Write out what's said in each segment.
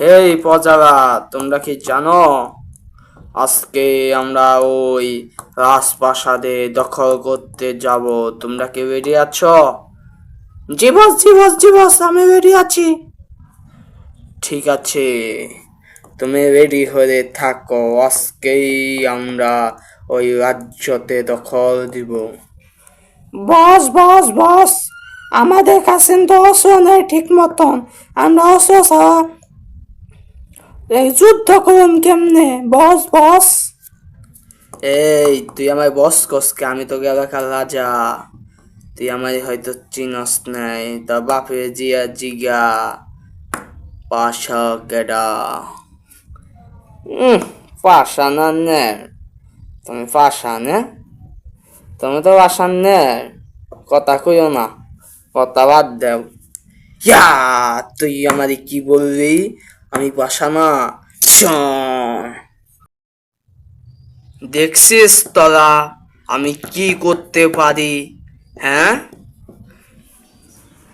হেই প্রজারা, তোমরা কি জানো? আজকে আমরা ওই রাজপ্রাসাদে দখল করতে যাব। তোমরা কি রেডি আছো? জি বস জি বস জি বস আমি রেডি আছি। ঠিক আছে, তুমি রেডি হয়ে থাকো। আজকেই আমরা ওই রাজ্যতে দখল দিব। বস বস বস আমাদের কাছে তো অস্ত্র নেই ঠিক মতন। আমরা অস্ত্র ছাড়া এই যুদ্ধ করুন কেমনে? বস বস। এই, তুই আমার বস কসকে আমি তো এলাকার রাজা। তুই আমার হয়তো চিনস নাই। তা বাপে জিয়া জিগা। পাশা কেডা পাশা না নে তুমি পাশা নে? তুমি তো পাশা নে কথা কইও না। কথা বাদ দেও। ইয়া, তুই আমারে কি বললি? আমি পাশা না দেখছিস তোরা আমি কি করতে পারি? হ্যাঁ?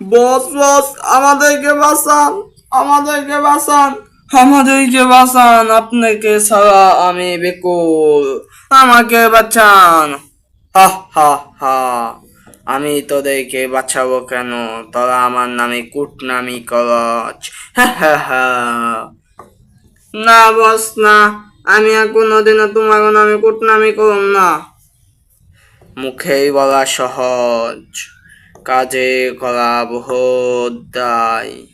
বস বস, আমাদেরকে বাঁচান আমাদেরকে বাঁচান আমাদেরকে বাঁচান, আপনাকে ছাড়া আমি বেকুল। আমাকে বাঁচান। হা হা হা। আমি তোদেরকে বাঁচাবো কেন? তোরা আমার নামে কুটনামি হা না, বস, না। আমি আর কোনোদিনও তোমার নামে কুটনামি করুম না। মুখেই বলা সহজ। কাজে করা বহুত দায়।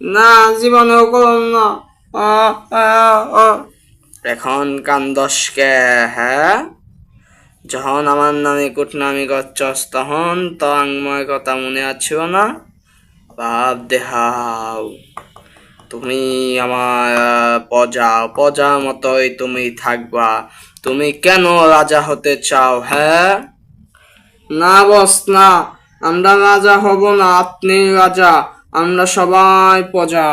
না, জীবনেও করুম না। এখন কান্দসকে হ্যাঁ? যখন আমার নামে কুটনামি করছস, তখন তো আমার কথা মনে আছে না। ভাব দেহাও তুমি আমার, প্রজা প্রজার মতোই তুমি থাকবা। তুমি কেন রাজা হতে চাও হ্যাঁ? না বস, না, আমরা রাজা হব না, আপনি রাজা, আমরা সবাই প্রজা।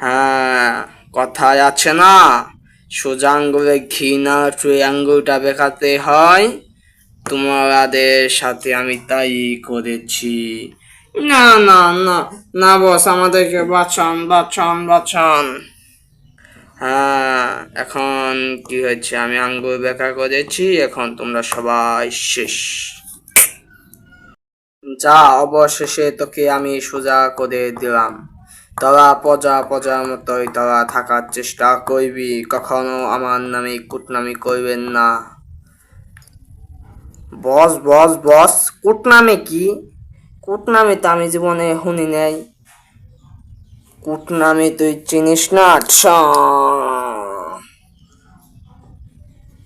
হ্যাঁ কথায় আছে না। সোজা আঙ্গুলে ঘি না চুই আঙ্গুলটা বেঁকাতে হয়। তোমাদের সাথে আমি তাই করেছি। না না না না বস, আমাদেরকে বাঁচান বাঁচান বাঁচান। হ্যাঁ এখন কি হয়েছে? আমি আঙ্গুল বেকা করেছি, এখন তোমরা সবাই শেষ। যা, অবশেষে তোকে আমি সোজা করে দিলাম। তোরা প্রজা প্রজার মতোই তারা থাকার চেষ্টা করবি, কখনো আমার নামে কুটনামি করবেন না। বস বস বস, কুটনামে কি? কুটনামে তো আমি জীবনে শুনি নাই। কুটনামে তুই চিনিস না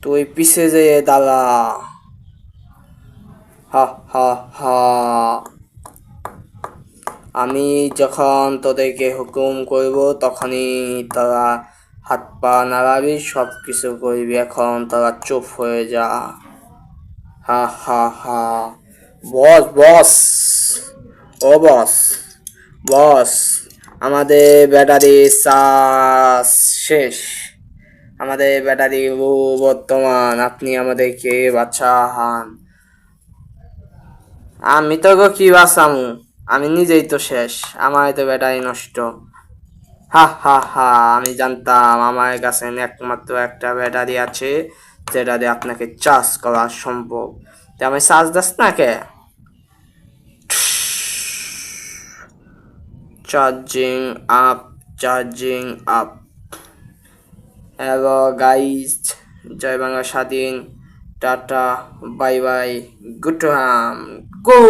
তুই পিছে যেয়ে দাদা হা হা হা। আমি যখন তোদেরকে হুকুম করব, তখনই তোরা হাত পা নাড়াবি সব কিছু করবি। এখন তোরা চুপ হয়ে যা। হা হা হা। বস বস। ও, বস। বস, আমাদের ব্যাটারি চার্জ শেষ। আমাদের ব্যাটারি বর্তমান। আপনি আমাদেরকে বাঁচান। আমি তো কি বাঁচামু? আমি নিজেই তো শেষ আমার তো ব্যাটারি নষ্ট। হা হা হা, আমি জানতাম আমার কাছে একমাত্র একটা ব্যাটারি আছে, যেটা দিয়ে আপনাকে চার্জ করা সম্ভব। তা আমি চার্জ দাস না কে? Charging up charging up hello guys জয় বাংলা স্বাধীন। Tata, bye bye. গুড হাম গো!